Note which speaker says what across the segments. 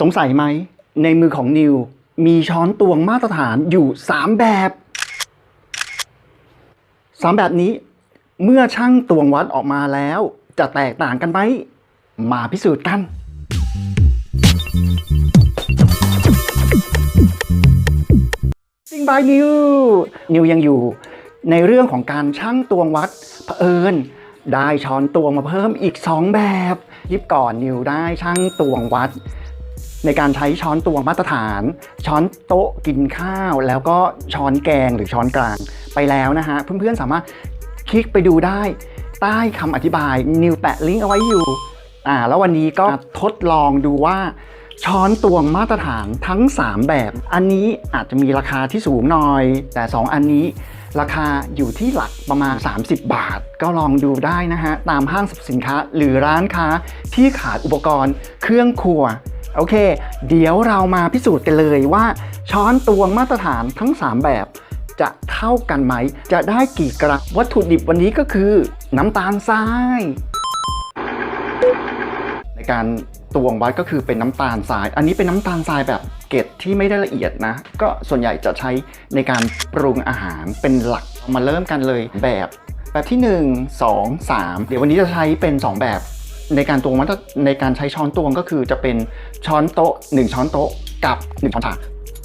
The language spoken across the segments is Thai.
Speaker 1: สงสัยไหม ในมือของนิว มีช้อนตวงมาตรฐานอยู่ 3 แบบสามแบบนี้ เมื่อช่างตวงวัดออกมาแล้ว จะแตกต่างกันไหม มาพิสูจน์กันซิงบายนิว นิวยังอยู่ในเรื่องของการช่างตวงวัดเผอิญได้ช้อนตวงมาเพิ่มอีก 2 แบบยิบก่อนนิวได้ช่างตวงวัด ในการใช้ช้อนตวงมาตรฐาน ช้อนโต๊ะกินข้าว แล้วก็ช้อนแกงหรือช้อนกลางไปแล้วนะฮะ เพื่อนๆสามารถคลิกไปดูได้ใต้คำอธิบาย นิวแปะลิงก์เอาไว้อยู่อ่าแล้ววันนี้ก็ทดลองดูว่า ช้อนตวงมาตรฐานทั้ง 3 แบบ อันนี้อาจจะมีราคาที่สูงหน่อย แต่ 2 อันนี้ราคาอยู่ที่หลักประมาณ 30 บาท ก็ลองดูได้นะฮะ ตามห้างสรรพสินค้าหรือร้านค้าที่ขาดอุปกรณ์เครื่องครัว โอเค เดี๋ยวเรามาพิสูจน์กันเลยว่า ช้อนตวงมาตรฐานทั้ง 3 แบบ จะเท่ากันไหม จะได้กี่กรัมวัตถุดิบวันนี้ก็คือ น้ำตาลทราย ในการตวงวัดก็คือเป็นน้ำตาลทราย อันนี้เป็นน้ำตาลทรายแบบเกล็ดที่ไม่ได้ละเอียดนะ ก็ส่วนใหญ่จะใช้ในการปรุงอาหารเป็นหลักมาเริ่มกันเลยแบบแบบที่ 1 2 3 เดี๋ยววันนี้จะใช้เป็น 2 แบบ ในการตวงวัดในการใช้ช้อนตวงก็คือจะเป็นช้อนโต๊ะ 1 ช้อนโต๊ะกับ 1 ช้อนชา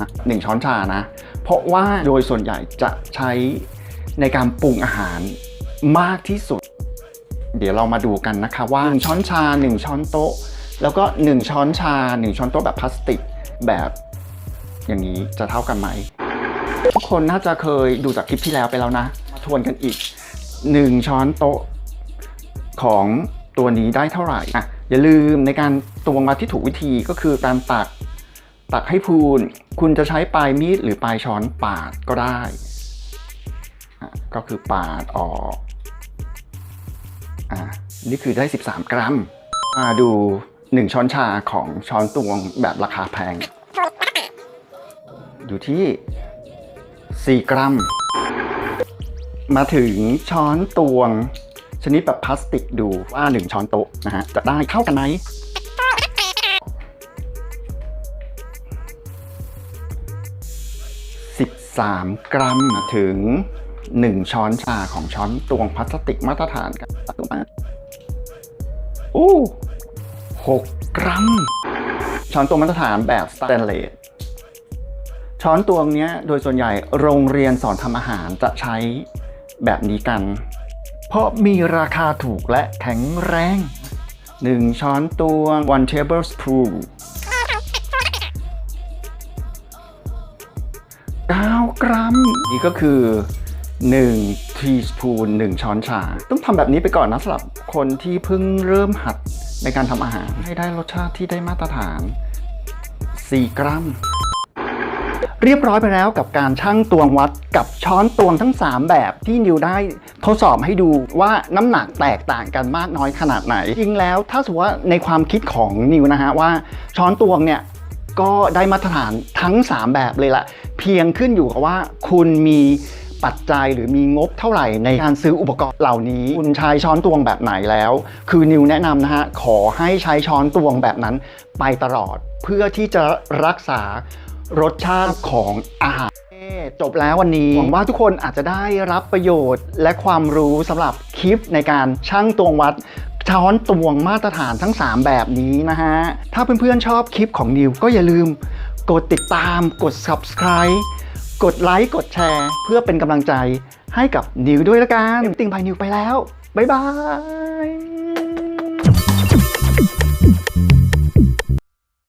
Speaker 1: นะหนึ่งช้อนชานะ เพราะว่าโดยส่วนใหญ่จะใช้ในการปรุงอาหารมากที่สุด เดี๋ยวเรามาดูกันนะคะว่า 1 ช้อนชา 1 ช้อนโต๊ะ แล้วก็ 1 ช้อนชา 1 ช้อนโต๊ะแบบพลาสติกแบบอย่างนี้จะเท่ากันไหมทุกคนน่าจะเคยดูจากคลิปที่แล้วไปแล้วนะ มาทวนกันอีก 1 ช้อนโต๊ะของ ตัวนี้ได้เท่าไหร่อะอย่าลืมในการตวงมาที่ถูกวิธีก็คือการตักตักให้พูน คุณจะใช้ปลายมีดหรือปลายช้อนปาดก็ได้ ก็คือปาดออกอ่านี่คือได้ 13 กรัมมาดู 1 ช้อนชาของช้อนตวงแบบราคาแพง อยู่ที่ 4 กรัม มาถึงช้อนตวง ชนิดแบบพลาสติกดูว่า1ช้อนโต๊ะนะฮะจะได้เท่ากันไหม13กรัมถึง 1 ช้อนชาของช้อนตวงพลาสติกมาตรฐานกันตักมาโอ้6กรัม ช้อนตวงมาตรฐานแบบสแตนเลสช้อนตวงเนี้ยโดยส่วนใหญ่โรงเรียนสอนทำอาหารจะใช้แบบนี้กัน เพราะมีราคาถูกและแข็งแรง 1 ช้อนตวง one tablespoon 9 กรัม นี่ก็คือ 1 ทีสปูน1 ช้อนชา ต้องทำแบบนี้ไปก่อนนะสำหรับคนที่เพิ่งเริ่มหัดในการทำอาหาร ให้ได้รสชาติที่ได้มาตรฐาน 4 กรัม เรียบร้อยไปแล้วกับการชั่งตวงวัดกับช้อนตวงทั้ง 3 แบบที่นิวได้ทดสอบให้ดูว่าน้ำหนักแตกต่างกันมากน้อยขนาดไหน จริงแล้วถ้าสมมติว่าในความคิดของนิวนะฮะว่าช้อนตวงเนี่ยก็ได้มาตรฐานทั้ง 3 แบบเลยละเพียงขึ้นอยู่กับว่าคุณมีปัจจัยหรือมีงบเท่าไหร่ในการซื้ออุปกรณ์เหล่านี้ คุณใช้ช้อนตวงแบบไหนแล้ว คือนิวแนะนำนะฮะขอให้ใช้ช้อนตวงแบบนั้นไปตลอด เพื่อที่จะรักษา รสชาติของอาหารจบแล้ววันนี้หวังว่าทุกคนอาจจะได้รับประโยชน์ และความรู้สำหรับคลิปในการชั่งตวงวัดช้อนตวงมาตรฐานทั้ง 3 แบบนี้นะฮะ ถ้าเพื่อนๆชอบคลิปของนิวก็อย่าลืม กดติดตามกด subscribe กดไลค์กดแชร์ เพื่อเป็นกำลังใจให้กับนิวด้วยละกันติงพายนิวไปแล้ว บ๊ายบาย